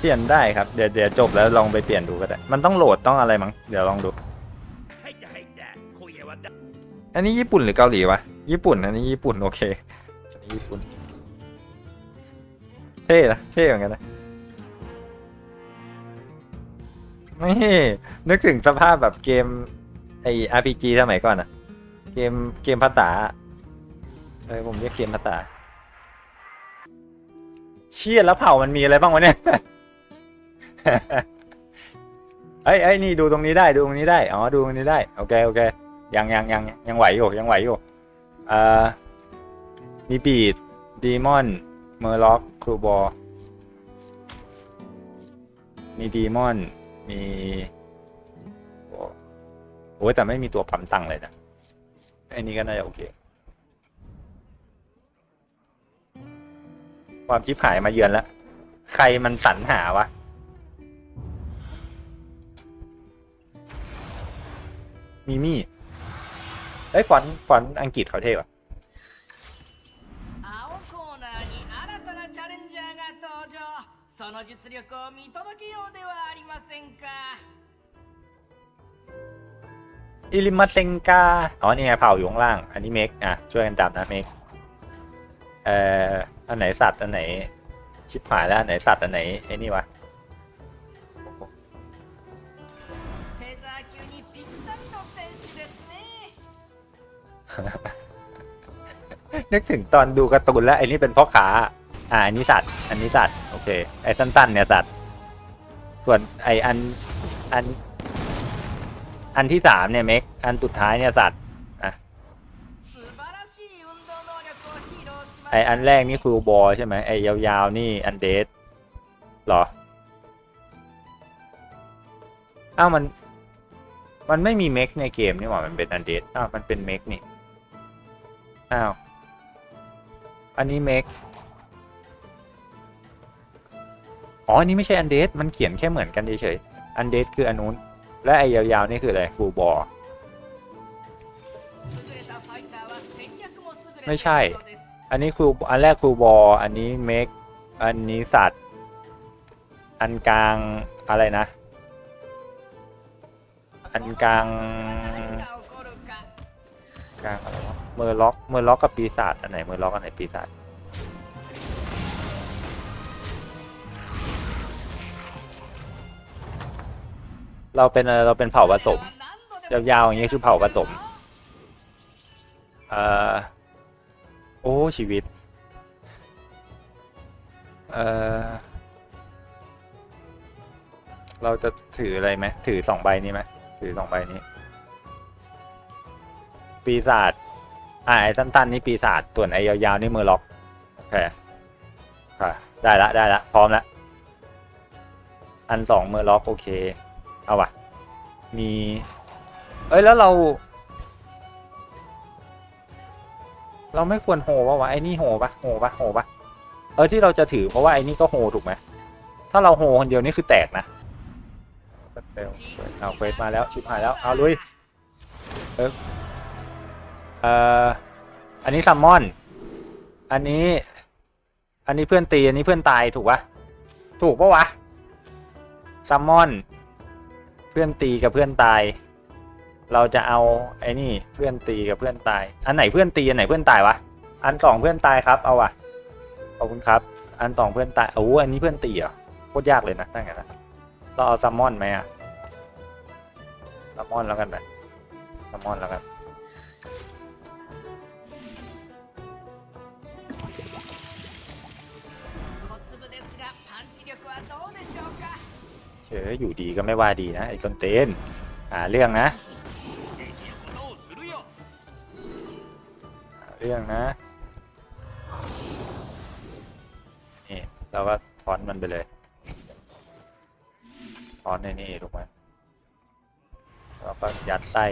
เปลี่ยนได้ครับเดี๋ยวเดี๋ยวจบแล้วลองไปเปลี่ยนดูก็ได้ มันต้องโหลดต้องอะไรมั้งเดี๋ยวลองดู อันนี้ญี่ปุ่นหรือเกาหลีวะญี่ปุ่น อันนี้ญี่ปุ่นโอเคอันนี้ญี่ปุ่นเท่นะเท่เหมือนกันนะนี่นึกถึงสภาพแบบเกมไออาร์พีจีสมัยก่อนนะเกมเกมภาษาเออผมเรียกเกมภาษาเชี่ยแล้วเผ่ามันมีอะไรบ้างวะเนี่ย เอ้ยเอ้ยนี่ดูตรงนี้ได้ดูตรงนี้ได้อ๋อดูตรงนี้ได้โอเคโอเคยังยังยังยังไหวอยู่ยังไหวอยู่เอ่อมีบีดดีมอนเมอร์ล็อกครูบอมีดีมอนมีโอ้โอ้ยแต่ไม่มีตัวปั๊มตังเลยนะไอ้นี้ก็น่าจะโอเคความชิบหายมาเยือนแล้ว ใครมันสรรหาวะ มีมี่เอ้ยฟอนต์ฟอนต์อังกฤษเขาเท่ว่ะ 青コーナーに新たなチャレンジャーが登場その実力を見届けようではありませんか อิลิมาเซงกา อ๋อ นี่ไงเผ่าอยู่ข้างล่าง อันนี้เมกอ่ะ ช่วยกันจับนะเมกเอ่อ อันไหนสัตว์ อันไหน ชิบหายแล้ว อันไหนสัตว์ อันไหนไอ้นี่วะ นึกถึงตอนดูการ์ตูนแล้วไอ้นี่เป็นพ่อขาอ่าอันนี้สัตว์ อันนี้สัตว์โอเคไอ้สั้นๆเนี่ยสัตว์ส่วนไอ้อันอัน อันที่สามเนี่ยเมกอันสุดท้ายเนี่ยสัตว์ไออันแรกนี่คือบอใช่ไหมไอ้ยาวๆนี่อันเดสหรออ้าวมัน มันไม่มีเมกในเกมนี่หว่ามันเป็นอันเดสอ้าวมันเป็นเมกนี่ อ้าว อันนี้เมกอ๋อนี้ไม่ใช่อันเดสมันเขียนแค่เหมือนกันเฉยๆอันเดสคืออันนู้น และไอ้ยาวๆ นี่คืออะไรฟูบอไม่ใช่ อันนี้คืออันแรกคือบออันนี้เมกอันนี้สัตว์ อันกลางอะไรนะ อันกลาง มอร์ล็อกเมอร์ล็อกกับปีศาจอันไหนเมอร์ล็อกอันไหนปีศาจเราเป็นเราเป็นเผ่าผสมยาวๆอย่างนี้คือเผ่าผสมเอ่อโอ้ชีวิตเอ่อเราจะถืออะไรไหมถือสองใบนี้ไหมถือสองใบนี้ ปีศาจ อ่าไอ้สั้นๆนี่ปีศาจส่วนไอ้ยาวๆนี่มือล็อกโอเคค่ะได้ละได้ละพร้อมละอันสองมือล็อกโอเคเอาวะมี เอ้ยแล้วเรา เราไม่ควรโหวะวะไอ้นี่โหปะโหปะโหปะเออที่เราจะถือเพราะว่าไอ้นี่ก็โหถูกไหมถ้าเราโหคนเดียวนี่คือแตกนะเร็วเอาเควสมาแล้วชิบหายแล้วเอาลุยเออ เอ่ออันนี้ซัมมอน อันนี้ อันนี้เพื่อนตี อันนี้เพื่อนตายถูกปะถูกปะวะซัมมอน เพื่อนตีกับเพื่อนตาย เราจะเอาไอ้นี่เพื่อนตีกับเพื่อนตาย อันไหนเพื่อนตีอันไหนเพื่อนตายวะ อันสองเพื่อนตายครับ เอาวะขอบคุณครับ อันสองเพื่อนตายโอ้อันนี้เพื่อนตีเหรอโคตรยากเลยนะตั้งแต่นะเราเอาซัมมอนไหมอะซัมมอนแล้วกันไปซัมมอนแล้วกัน เอออยู่ดีก็ไม่ว่าดีนะไอ้ต้นเต้นหาเรื่องนะหาเรื่องนะนี่เราก็ถอนมันไปเลยถอนในนี่ถูกไหมเราก็ยัดไส้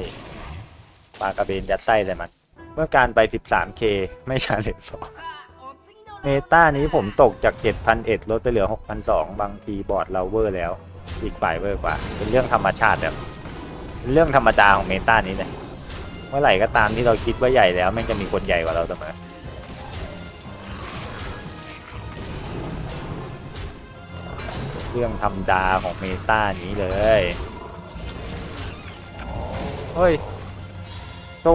ปลากระเบนยัดไส้เลยมัน เมื่อการไป 13k ไม่ชาเลนจ์สองเมตานี้ผมตกจาก 7,001ลดไปเหลือ 6,002 บางทีบอร์ดเราเวอร์แล้ว อีกฝ่ายเวอร์กว่า เป็นเรื่องธรรมชาติแบบเป็นเรื่องธรรมดาของเมตานี้เลยเมื่อไหร่ก็ตามที่เราคิดว่าใหญ่แล้วแม่งจะมีคนใหญ่กว่าเราเสมอเรื่องธรรมดาของเมตานี้เลยเฮ้ยโต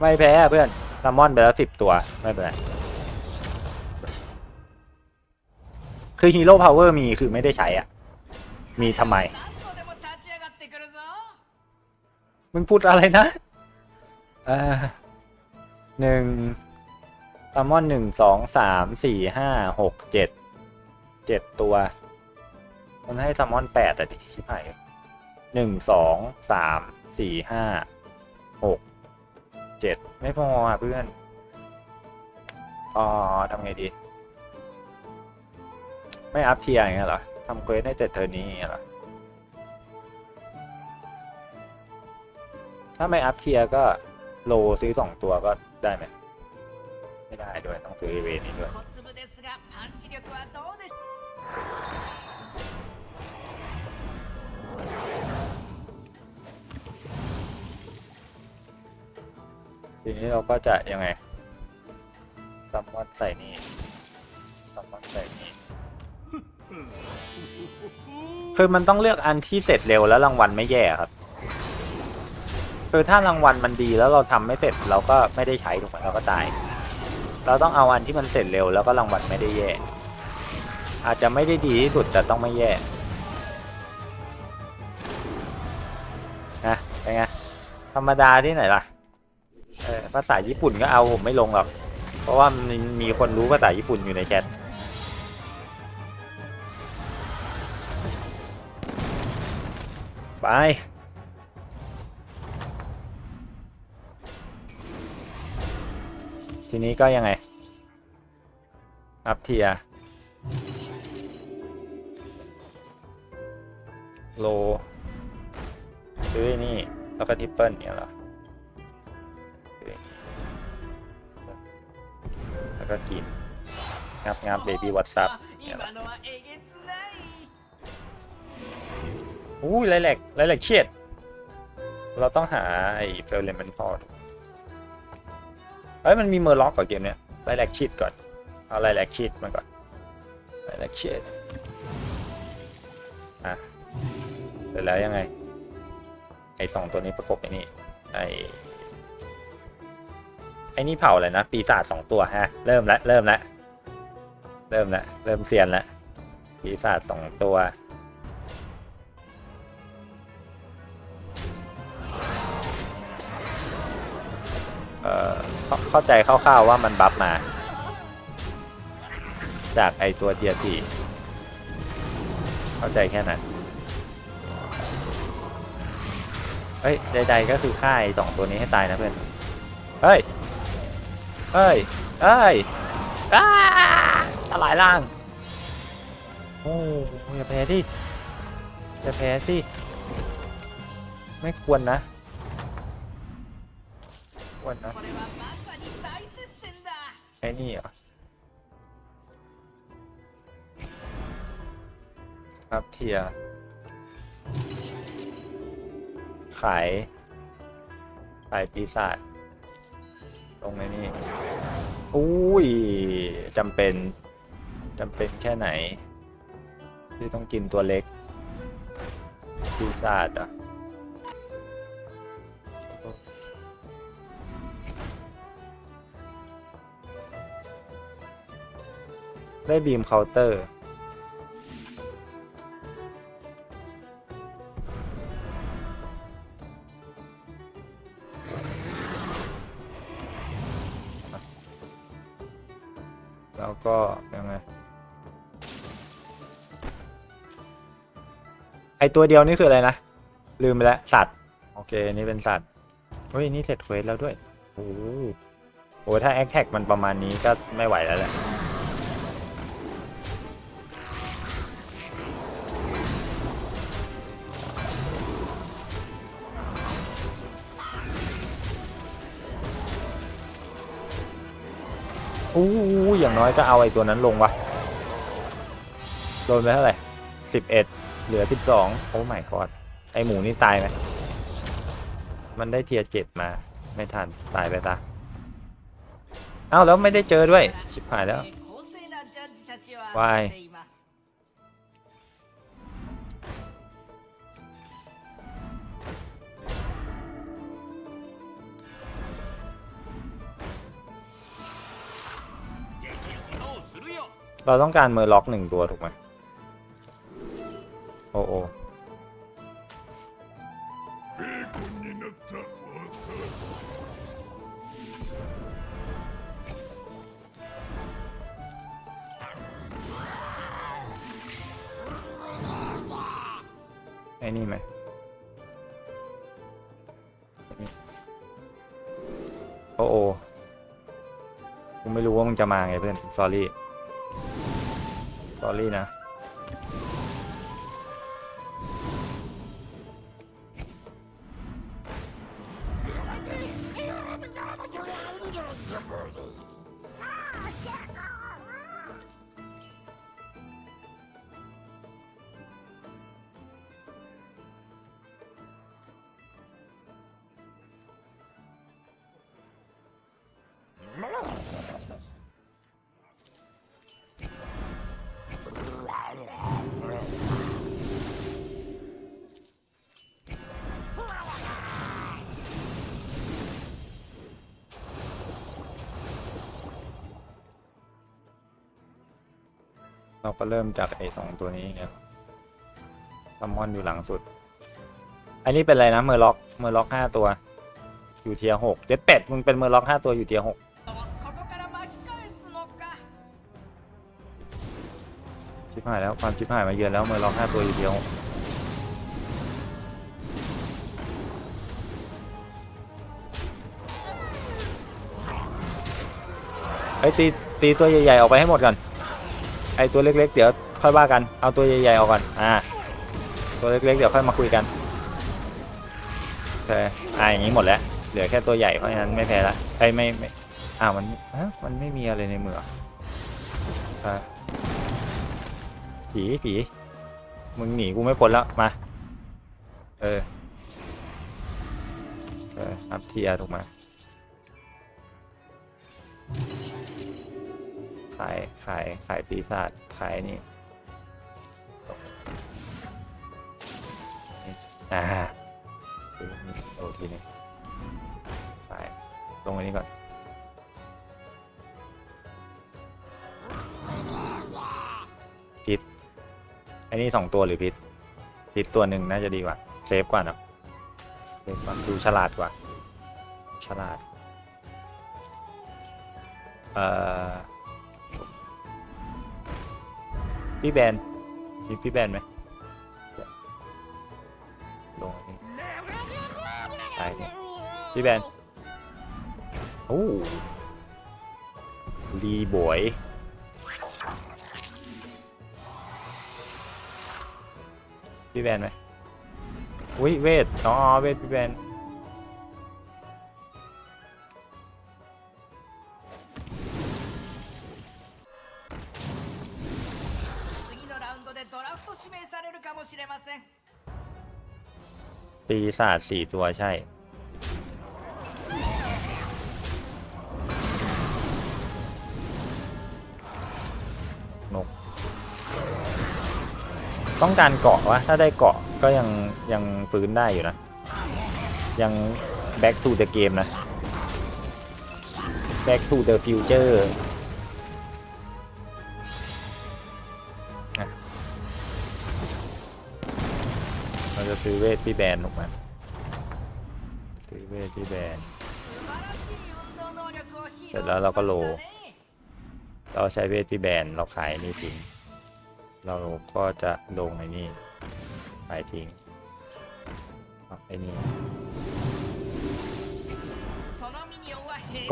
ไม่แพ้เพื่อนซัมมอนไปแล้วสิบตัว ไม่เป็นไร คือฮีโร่พาวเวอร์มีคือไม่ได้ใช้อะ มีทำไม มึงพูดอะไรนะอ่าหนึ่งซามมอนหนึ่งสองสามสี่ห้าหกเจ็ดเจ็ดตัว มันให้ซามมอนแปดอะดิชิบหายหนึ่งสองสามสี่ห้าหกเจ็ดไม่พออะเพื่อนอ๋อทำไงดี ไม่อัพเทียร์อย่างเงี้ยเหรอ ทำเกรสให้แต่เธอนี้เหรอ ถ้าไม่อัพเทียก็โลซื้อสองตัวก็ได้ไหม ไม่ได้ด้วย ต้องซื้อเวนี้ด้วยทีนี้เราก็จะยังไงซัมมอนใส่นี้ซัมมอนใส่นี้ คือมันต้องเลือกอันที่เสร็จเร็วแล้วรางวัลไม่แย่ครับ คือถ้ารางวัลมันดีแล้วเราทำไม่เสร็จเราก็ไม่ได้ใช้ถูกไหมเราก็ตาย เราต้องเอาอันที่มันเสร็จเร็วแล้วก็รางวัลไม่ได้แย่ อาจจะไม่ได้ดีที่สุดแต่ต้องไม่แย่นะเป็นไงธรรมดาที่ไหนล่ะภาษาญี่ปุ่นก็เอาผมไม่ลงหรอก เพราะว่ามันมีคนรู้ภาษาญี่ปุ่นอยู่ในแชท ไป ทีนี้ก็ยังไง อัพเทียโลซื้อนี่ แล้วก็ทิปเปิลเนี่ยหรอแล้วก็กินงับงับเบบี้วอตซับเนี่ยหรอ อู้ยไรแหลกไรแหลกเชียด เราต้องหาไอ้เฟลเลมันพอเฮ้ยมันมีเมอร์ล็อกก่อนเกมเนี้ยไรแหลกชีดก่อน เอาไรแหลกชีดมาก่อนไรแหลกชีดอะเสร็จแล้วยังไง ไอ้สองตัวนี้ประกบไอ้นี่ไอ้ไอ้นี่เผาอะไรนะ ปีศาจสองตัวฮะ เริ่มแล้วเริ่มแล้วเริ่มแล้วเริ่มเซียนแล้วปีศาจสองตัว เอ่อเข้าใจคร่าวๆว่ามันบัฟมา จากไอตัวเทียสีเข้าใจแค่นั้นเฮ้ยใดๆก็คือฆ่าไอสองตัวนี้ให้ตายนะเพื่อน เฮ้ย เฮ้ย เฮ้ยอ้าตลายล่าง โอ้อย่าแพ้ดิอย่าแพ้สิ ไม่ควรนะ อ้วนนะไอ้นี่เหรอครับเทียขาย ขายปีศาจตรงไอ้นี่อุ้ยจำเป็นจำเป็นแค่ไหน ที่ต้องกินตัวเล็กปีศาจอะ ได้บีมเคาน์เตอร์ แล้วก็ยังไงไอตัวเดียวนี่คืออะไรนะ ลืมไปแล้ว สัตว์ โอเค นี่เป็นสัตว์เฮ้ย นี่เสร็จเควสแล้วด้วย โอ้โหถ้าแอคแท็กมันประมาณนี้ก็ไม่ไหวแล้วแหละ อู้อย่างน้อยก็เอาไอ้ตัวนั้นลงวะโดนไปเท่าไหร่สิบเอ็ดเหลือสิบสองโอ้ไม่กอดไอหมูนี่ตายไหมมันได้เทียร์เจ็ดมา ไม่ทันตายไปตาเอ้าแล้วไม่ได้เจอด้วย ชิบหายแล้ววาย เราต้องการเมอร์ล็อกหนึ่งตัวถูกไหมโอ้โอไอ้นี่ไหมไอ้โอ้โอกูไม่รู้ว่ามึงจะมาไงเพื่อน s อรี่ รี่นะ เราก็เริ่มจากไอ้สองตัวนี้ครับซัมมอนอยู่หลังสุด อันนี้เป็นอะไรนะเมอร์ล็อกเมอร์ล็อกห้าตัว อยู่เทียหกเจ็ดแปดมึงเป็นเมอร์ล็อกห้าตัวอยู่เทียหกชิบหายแล้วความชิบหายมาเยือนแล้วเมอร์ล็อกห้าตัวอยู่เทียหกไอ้ตีตีตัวใหญ่ๆออกไปให้หมดก่อน ไอ้ตัวเล็กๆ เดี๋ยวค่อยว่ากัน เอาตัวใหญ่ๆออกก่อน อ่า ตัวเล็กๆ เดี๋ยวค่อยมาคุยกันโอเคอ่าอย่างนี้หมดแล้ว เหลือแค่ตัวใหญ่เพราะฉะนั้นไม่แพ้ละไอ้ไม่ไม่ อ้าวมันฮะมันไม่มีอะไรในมืออ่าผีผี มึงหนีกูไม่พ้นแล้ว มา เออ เอออัพเทียถูกไหม ขายขายขายปีศาจขายนี่อ่าดูนี่โอ้ทีนี้ขายลงอันนี้ก่อนพิษอันนี้สองตัวหรือพิษพิษตัวหนึ่งน่าจะดีกว่าเซฟกว่าเนอะเซฟกว่าดูฉลาดกว่าฉลาดเอ่อ พี่แบนมีพี่แบนไหมลงอันนี้ตายเนี่ยพี่แบนโอ้รีบอยพี่แบนไหมอุ้ยเวทอ๋อเวทพี่แบน ปีศาจสี่ตัวใช่ นก ต้องการเกาะวะ ถ้าได้เกาะก็ยังยังฟื้นได้อยู่นะ ยัง back to the game นะ back to the future ซื้อเวทพี่แบนลงมาซื้อเวทพี่แบน เสร็จแล้วเราก็โล เราใช้เวทพี่แบนเราขายนี่ทิ้ง เราก็จะลงในนี่ไปยทิ้งไอ้นี่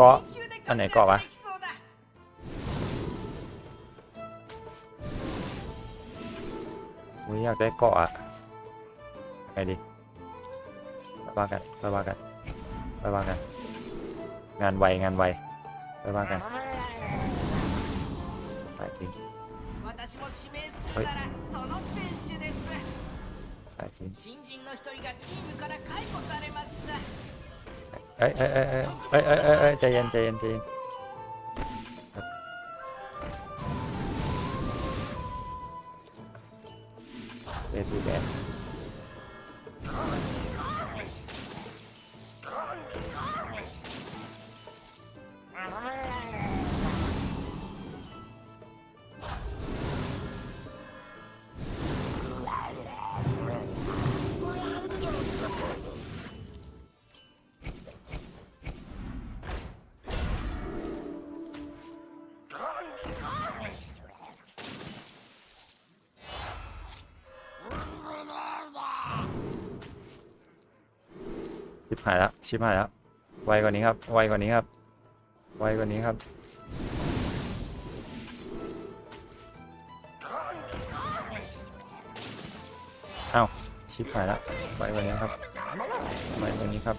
ก็อันไหนเกาะวะอยากได้เกาะอะ ไงดีไปว่ากันไปว่ากันไปว่ากัน งานไวงานไวไปว่ากันไปทิ้งเฮ้ยไปทิ้งเอ้ยเอ้ยเอ้ยเอ้ยเอ้ยเอ้ยใจเย็นใจเย็นใจเย็น ชิบหายแล้วชิบหายแล้วไวกว่านี้ครับ ไวกว่านี้ครับ ไวกว่านี้ครับ เอ้าชิบหายแล้วไวกว่านี้ครับไวกว่านี้ครับ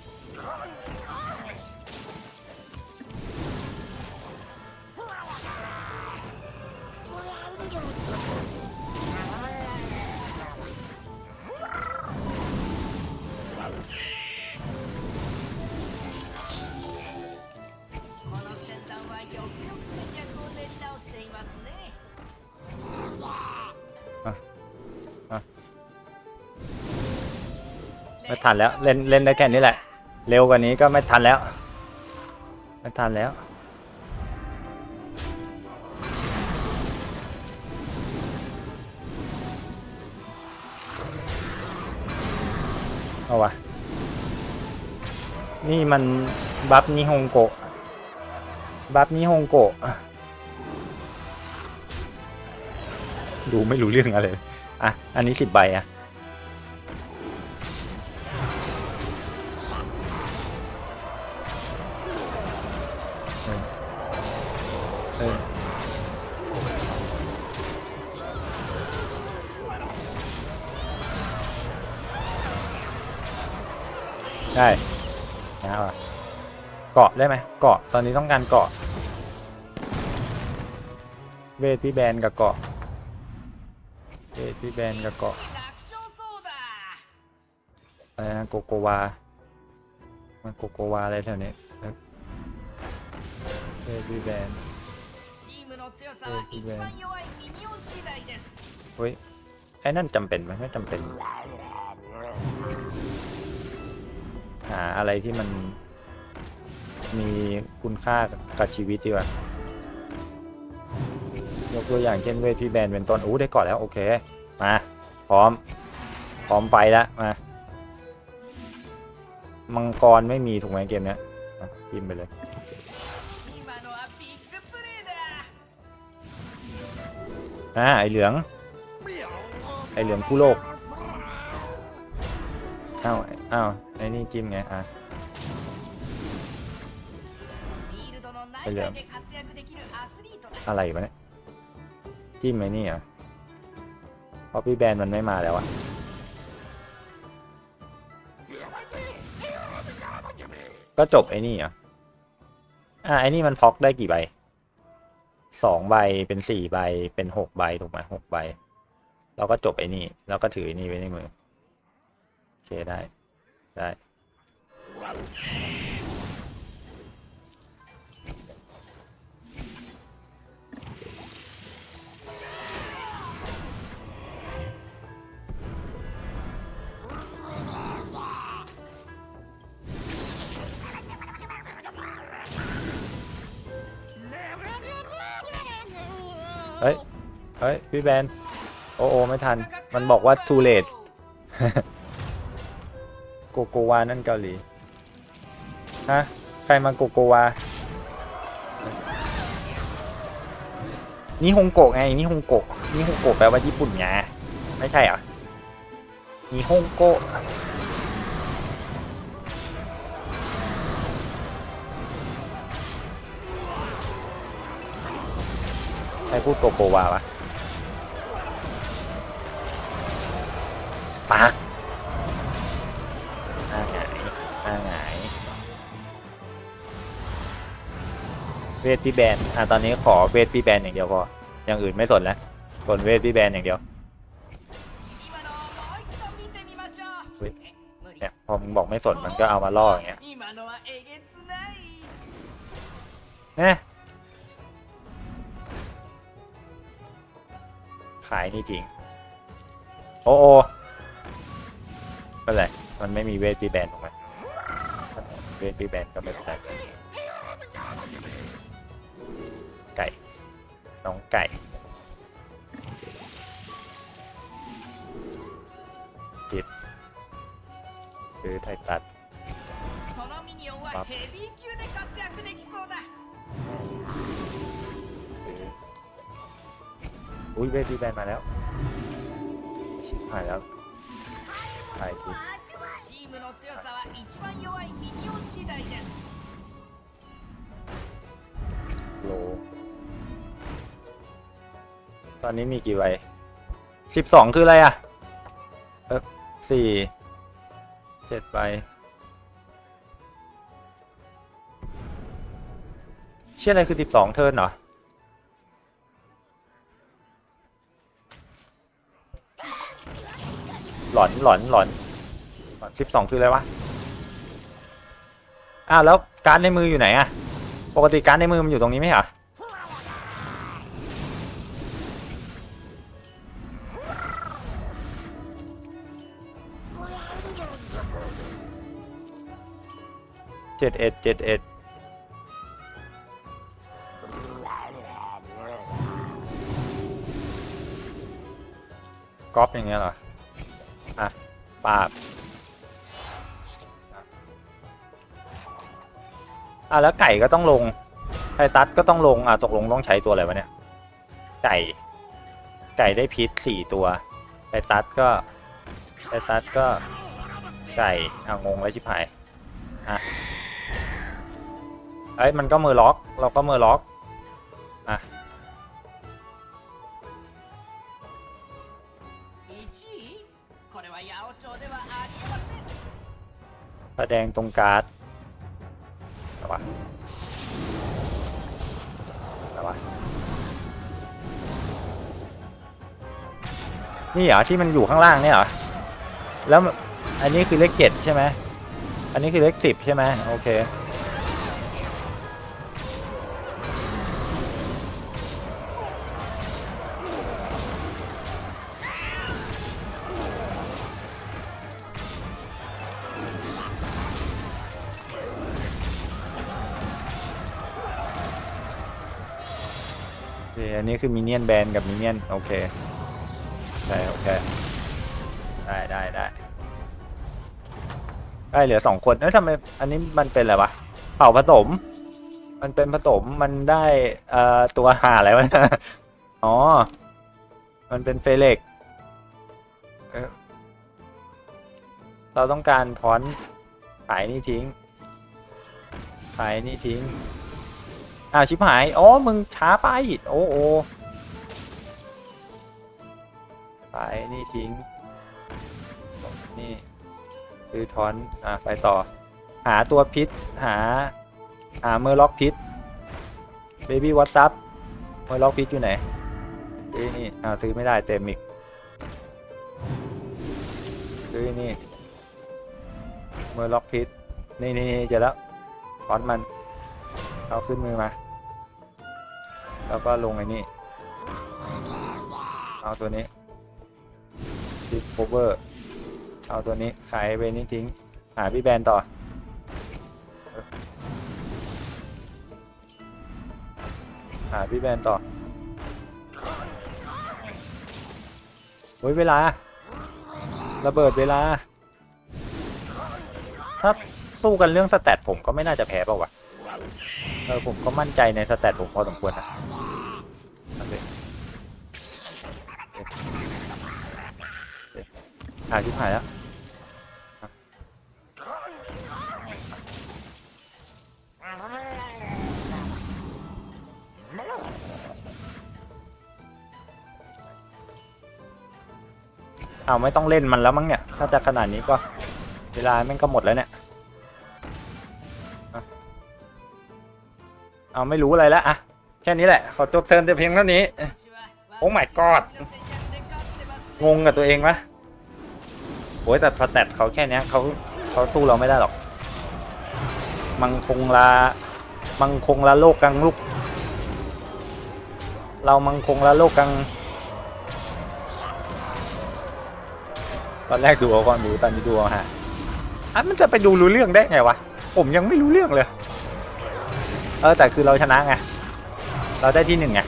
ไม่ทันแล้วเล่นเล่นได้แค่นี้แหละ เร็วกว่านี้ก็ไม่ทันแล้ว ไม่ทันแล้ว เอาวะนี่มันบัฟนิฮงโกะบัฟนิฮงโกะดูไม่รู้เรื่องอะไรเลยอะ อันนี้สิบใบอะ ได้นะครับเกาะได้ไหมเกาะตอนนี้ต้องการเกาะ เวทพี่แบนกับเกาะเวทพี่แบนกับเกาะอะไรนะโกโกวามันโกโกวาอะไรแถวนี้เวทพี่แบนเวทพี่แบนเฮ้ยไอ้นั่นจำเป็นไหมไม่จำเป็น หาอะไรที่มันมีคุณค่ากับชีวิตดีกว่ายกตัวอย่างเช่นเวทพี่แบนเป็นต้นอู้ได้ก่อนแล้วโอเค มา พร้อม พร้อมไปแล้วมา มังกรไม่มีถูกไหมเกมเนี้ยจิ้ไปเลยอ่าไอเหลือง ไอเหลืองคู่โลก อ้าว อ้าว ไอ้นี่จิ้มไง อ่ะ フィールドの内外で活躍できるアスリートだ อะไรวะเนี่ย จิ้มไอ้นี่เหรอเพราะพี่แบนมันไม่มาแล้วอะก็จบไอ้นี่เหรออ่ะไอ้นี่มันพ็อกได้กี่ใบ สองใบเป็นสี่ใบเป็นหกใบถูกไหมหกใบ เราก็จบไอ้นี่ แล้วก็ถือไอ้นี่ไว้ในมือ โอ เคได้ ได้เฮ้ย เฮ้ย พี่แบน โอโอ ไม่ทัน มันบอกว่า too late โกโกวานั่นเกาหลี ฮะ ใครมาโกโกวา นี่ฮงโกะไง นี่ฮงโกะ นี่ฮงโกะแปลว่าญี่ปุ่นไง ไม่ใช่เหรอ นี่ฮงโกะใครพูดโกโกวาวะปัก เวทพี่แบนอะตอนนี้ขอเวทพี่แบนอย่างเดียวพออย่างอื่นไม่สนแล้วสนเวทพี่แบนอย่างเดียวเนี่ยพอมึงบอกไม่สนมันก็เอามาล่ออย่างเงี้ยน่ะขายนี่จริง โอ้โอไม่เป็นไรมันไม่มีเวทพี่แบนถูกไหมเวทพี่แบนก็ไม่เป็ ไก่ น้องไก่ผิดคือไทยตัด そのミニオンはあヘビー級で活躍できそうだ อุ้ยเวทีแบนมาแล้วชิบหายแล้วถ่ายคลิป チーム 部の強さは一番弱いミニオン次第です ตอนนี้มีกี่ใบสิบสองคืออะไรอะเออสี่เจ็ดใบเชื่ออะไรคือสิบสองเทิร์นเหรอหลอนหลอนหลอนสิบสองคืออะไรวะอ้าวแล้วการดในมืออยู่ไหนอะปกติการดในมือมันอยู่ตรงนี้ไหมเหรอ จ็ดเอ็ดเจ็ดเอ็ดก๊อปอย่างเงี้ยเหรอ อะ ปาบอะ แล้วไก่ก็ต้องลง ไทตัสก็ต้องลง อะ ตกลงต้องใช้ตัวอะไรวะเนี่ย ไก่ ไก่ได้พิษสี่ตัว ไทตัสก็ ไทตัสก็ ไก่ อะ งงแล้วชิบหาย อะ เอ้ยมันก็มือล็อก เราก็มือล็อกอะแสดงตรงการ์ดอะไรว่นี่เหรอที่มันอยู่ข้างล่างเนี่ยเหรอ แล้วอันนี้คือเลขเจ็ดใช่ไหม อันนี้คือเลขสิบใช่ไหมโอเค คือมินเนี่ยนแบนกับมินเนี่ยนโอเคใช่โอเคได้ได้ได้ได้เหลือสองคนเอ้ยทำไมอันนี้มันเป็นอะไรวะเผ่าผสม มันเป็นผสมมันได้เอ่อตัวหาอะไรวะเนี่ยอ๋อ มันเป็นเฟเล็กเอ้ยเราต้องการถอนขายนี่ทิ้งขายนี่ทิ้ง อ้าวชิบหายอ๋อมึงช้าไป โอ้โอไปนี่ทิ้ง นี่คือทอน อะ ไปต่อ หาตัวพิษ หา หาเมอร์ล็อกพิษ เบบี้วัตซับเมอร์ล็อกพิษอยู่ไหนซื้อนี่ อ้าวซื้อไม่ได้เต็มอีกซื้อนี่ เมอร์ล็อกพิษ นี่นี่เจอแล้วทอนมัน เอาขึ้นมือมา แล้วก็ลงไอ้นี่ เอาตัวนี้ดิสโคเวอร์เอาตัวนี้ ขายไปนี่ทิ้ง หาพี่แบนต่อ หาพี่แบนต่อโอ้ยเวลา ระเบิดเวลา ถ้าสู้กันเรื่องสแตทผมก็ไม่น่าจะแพ้เปล่าวะเออผมก็มั่นใจในสแตทผมพอสมควรนะ อ่าชิบหายแล้วเอาไม่ต้องเล่นมันแล้วมั้งเนี่ย ถ้าจะขนาดนี้ก็เวลาแม่งก็หมดแล้วเนี่ย เอาไม่รู้อะไรแล้วอะแค่นี้แหละ ขอจบเทิร์นแต่เพียงเท่านี้ โอ้ my god งงกับตัวเองปะ โอ้ยแต่สแตทเขาแค่นี้เขาเขาสู้เราไม่ได้หรอก มังคงลา มังคงลาโลกกังลุกเรามังคงลาโลกกัง ตอนแรกดูเอาก่อนดูตอนนี้ดูเอาฮะอะมันจะไปดูรู้เรื่องได้ไงวะ ผมยังไม่รู้เรื่องเลย เออแต่คือเราชนะไง เราได้ที่หนึ่งไง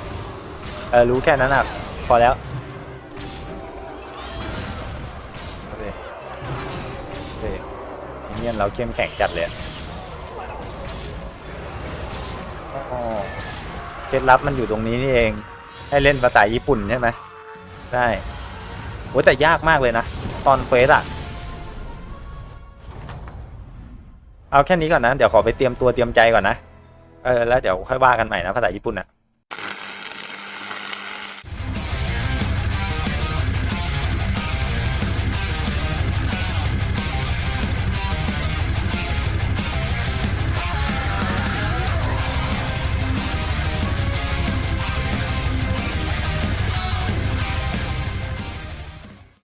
เออรู้แค่นั้นอะ พอแล้ว เนี่ยเราเข้มแข็งจัดเลยเคล็ดลับมันอยู่ตรงนี้นี่เอง ให้เล่นภาษาญี่ปุ่นใช่ไหมใช่โอ้แต่ยากมากเลยนะ ตอนเฟสอะเอาแค่นี้ก่อนนะ เดี๋ยวขอไปเตรียมตัวเตรียมใจก่อนนะ เออ แล้วเดี๋ยวค่อยว่ากันใหม่นะภาษาญี่ปุ่นนะ